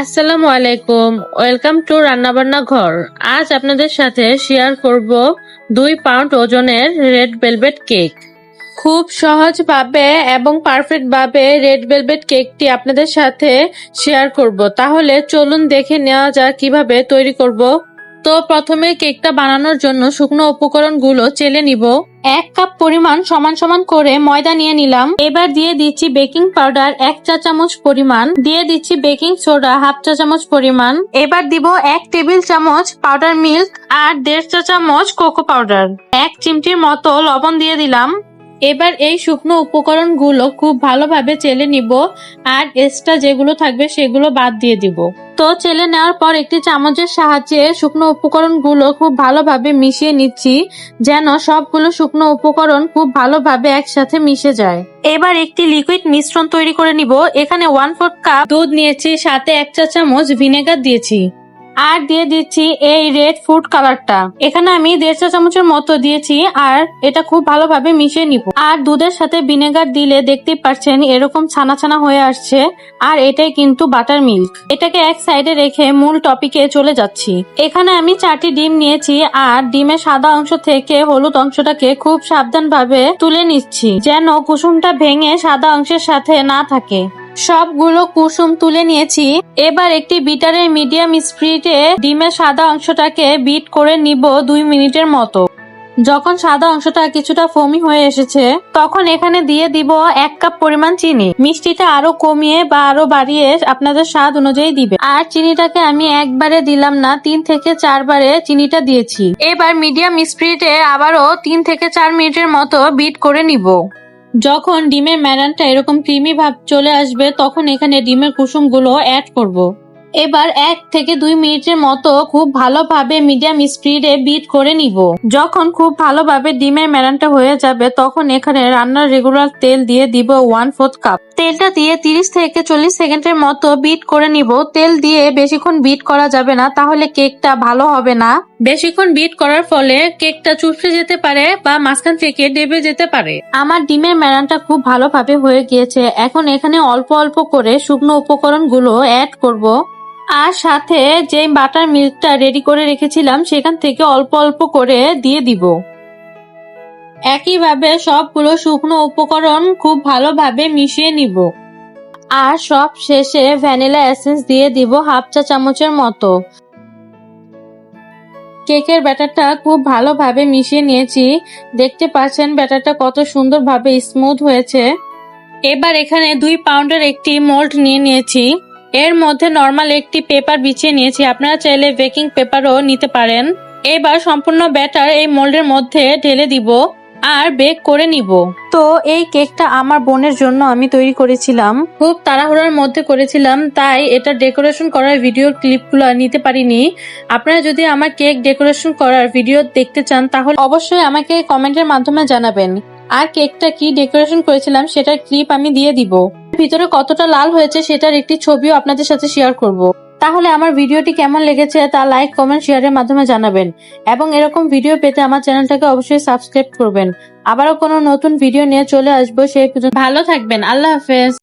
আসসালামু আলাইকুম। Welcome to রান্নাবান্না ঘর। আজ আপনাদের সাথে শেয়ার করব দুই পাউন্ড ওজনের রেড ভেলভেট কেক খুব সহজভাবে এবং পারফেক্টভাবে রেড ভেলভেট কেকটি আপনাদের সাথে শেয়ার করব। তাহলে চলুন দেখে নেওয়া যাক কীভাবে তৈরি করব। তো প্রথমে কেকটা বানানোর জন্য শুকনো উপকরণগুলো চেলে নিব। এক কাপ পরিমাণ সমান সমান করে ময়দা নিয়ে নিলাম। এবার দিয়ে দিচ্ছি বেকিং পাউডার এক চা চামচ পরিমাণ। দিয়ে দিচ্ছি বেকিং সোডা হাফ চা চামচ পরিমাণ। এবার দিব এক টেবিল চামচ পাউডার মিল্ক আর দেড় চা চামচ কোকো পাউডার। এক চিমটির মতো লবণ দিয়ে দিলাম। এবার এই শুকনো উপকরণগুলো খুব ভালোভাবে চেলে নিব আর এক্সট্রা যেগুলো থাকবে সেগুলো বাদ দিয়ে দিব। তো চেলে নেওয়ার পর একটি চামচের সাহায্যে শুকনো উপকরণগুলো খুব ভালোভাবে মিশিয়ে নিচ্ছি, যেন সবগুলো শুকনো উপকরণ খুব ভালোভাবে একসাথে মিশে যায়। এবার একটি লিকুইড মিশ্রণ তৈরি করে নিব। এখানে ওয়ান ফোর্থ কাপ দুধ নিয়েছি, সাথে এক চা চামচ ভিনেগার দিয়েছি। আর দিয়ে দিচ্ছি এই রেড ফুড কালারটা এখানে আমি দেড় চা চামচের মতো দিয়েছি আর এটা খুব ভালোভাবে মিশিয়ে নিব। আর দুধের সাথে ভিনেগার দিলে দেখতেই পাচ্ছেন এরকম ছানা ছানা হয়ে আসছে। আর এটাই কিন্তু বাটার মিল্ক এটাকে এক সাইডে রেখে মূল টপিকে চলে যাচ্ছি। এখানে আমি চারটি ডিম নিয়েছি আর ডিমের সাদা অংশ থেকে হলুদ অংশটাকে খুব সাবধানভাবে তুলে নিচ্ছি, যেন কুসুমটা ভেঙে সাদা অংশের সাথে না থাকে। সবগুলো কুসুম তুলে নিয়েছি। এবার একটি বিটারের মিডিয়াম স্পিডে ডিমের সাদা অংশটাকে বিট করে নিব দুই মিনিটের মতো। যখন সাদা অংশটা কিছুটা ফোমি হয়ে এসেছে, তখন এখানে দিয়ে দিব এক কাপ পরিমাণ চিনি। মিষ্টিটা আরও কমিয়ে বা আরও বাড়িয়ে আপনাদের স্বাদ অনুযায়ী দিবে। আর চিনিটাকে আমি একবারে দিলাম না, তিন থেকে চারবারে চিনিটা দিয়েছি। এবার মিডিয়াম স্পিডে আবারও তিন থেকে চার মিনিটের মতো বিট করে নিব। যখন ডিমের ম্যারানটা এরকম ক্রিমি ভাব চলে আসবে তখন এখানে ডিমের কুসুমগুলো অ্যাড করব। এবার এক থেকে দুই মিনিটের মতো খুব ভালোভাবে মিডিয়াম স্পিডে বিট করে নিব। যখন খুব ভালোভাবে ডিমের ম্যারানটা হয়ে যাবে, তখন এখানে রান্নার রেগুলার তেল দিয়ে দিব ওয়ান ফোর্থ কাপ তেলটা দিয়ে তিরিশ থেকে চল্লিশ সেকেন্ডের মতো বিট করে নিব। তেল দিয়ে বেশিক্ষণ বিট করা যাবে না, তাহলে কেকটা ভালো হবে না। বেশিক্ষণ বিট করার ফলে কেকটা চুপসে যেতে পারে বা মাঝখান থেকে ডেবে যেতে পারে। আমার ডিমের ম্যারানটা খুব ভালোভাবে হয়ে গিয়েছে। এখন এখানে অল্প অল্প করে শুকনো উপকরণগুলো অ্যাড করব। আর সাথে যে বাটার মিল্কটা রেডি করে রেখেছিলাম, সেখান থেকে অল্প অল্প করে দিয়ে দিব। একইভাবে সবগুলো শুকনো উপকরণ খুব ভালোভাবে মিশিয়ে নিব। আর সব শেষে ভ্যানিলা এসেন্স দিয়ে দিব হাফ চা চামচের মতো। কেকের ব্যাটারটা খুব ভালোভাবে মিশিয়ে নিয়েছি। দেখতে পাচ্ছেন ব্যাটারটা কত সুন্দরভাবে স্মুথ হয়েছে। এবার এখানে দুই পাউন্ডের একটি মোল্ড নিয়ে নিয়েছি। এর মধ্যে নর্মাল একটি পেপার বিছিয়ে নিয়েছি। আপনারা চাইলে বেকিং পেপারও নিতে পারেন। এবার সম্পূর্ণ ব্যাটার এই মোল্ডের মধ্যে ঢেলে দিব আর বেক করে নিব। তো এই কেকটা আমার বোনের জন্য আমি তৈরি করেছিলাম। খুব তাড়াহুড়োর মধ্যে করেছিলাম, তাই এটা ডেকোরেশন করার ভিডিওর ক্লিপগুলো নিতে পারিনি। আপনারা যদি আমার কেক ডেকোরেশন করার ভিডিও দেখতে চান, তাহলে অবশ্যই আমাকে কমেন্টের মাধ্যমে জানাবেন। আর কেকটা কি ডেকোরেশন করেছিলাম সেটার ক্লিপ আমি দিয়ে দিব। ভিতরে কতটা লাল হয়েছে সেটার একটি ছবিও আপনাদের সাথে শেয়ার করব। তাহলে আমার ভিডিওটি কেমন লেগেছে তা লাইক, কমেন্ট, শেয়ারের মাধ্যমে জানাবেন। এবং এরকম ভিডিও পেতে আমার চ্যানেলটাকে অবশ্যই সাবস্ক্রাইব করবেন। আবারও কোনো নতুন ভিডিও নিয়ে চলে আসব সে ভালো থাকবেন। আল্লাহ হাফেজ।